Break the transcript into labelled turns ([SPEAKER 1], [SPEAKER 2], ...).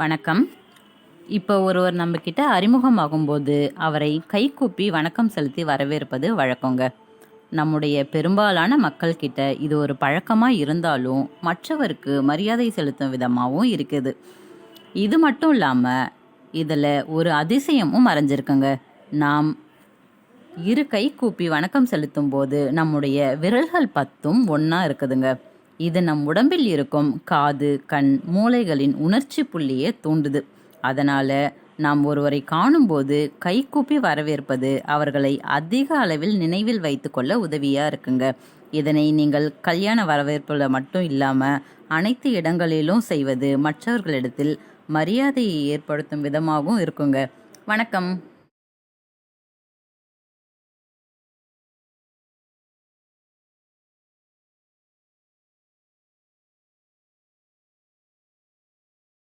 [SPEAKER 1] வணக்கம். இப்போ ஒருவர் நம்மக்கிட்ட அறிமுகமாகும்போது அவரை கைகூப்பி வணக்கம் செலுத்தி வரவேற்பது வழக்கங்க. நம்முடைய பெரும்பாலான மக்கள்கிட்ட இது ஒரு பழக்கமாக இருந்தாலும் மற்றவருக்கு மரியாதை செலுத்தும் விதமாகவும் இருக்குது. இது மட்டும் இல்லாமல் இதில் ஒரு அதிசயமும் மறைஞ்சிருக்குங்க. நாம் இரு கை கூப்பி வணக்கம் செலுத்தும் போது நம்முடைய விரல்கள் பத்தும் ஒன்றா இருக்குதுங்க. இது நம் உடம்பில் இருக்கும் காது கண் மூளைகளின் உணர்ச்சி புள்ளியை தூண்டுது. அதனால் நாம் ஒருவரை காணும்போது கைகூப்பி வரவேற்பது அவர்களை அதிக அளவில் நினைவில் வைத்துக்கொள்ள உதவியாக இருக்குங்க. இதனை நீங்கள் கல்யாண வரவேற்பில் மட்டும் இல்லாமல் அனைத்து இடங்களிலும் செய்வது மற்றவர்களிடத்தில் மரியாதையை ஏற்படுத்தும் விதமாகவும் இருக்குங்க. வணக்கம்.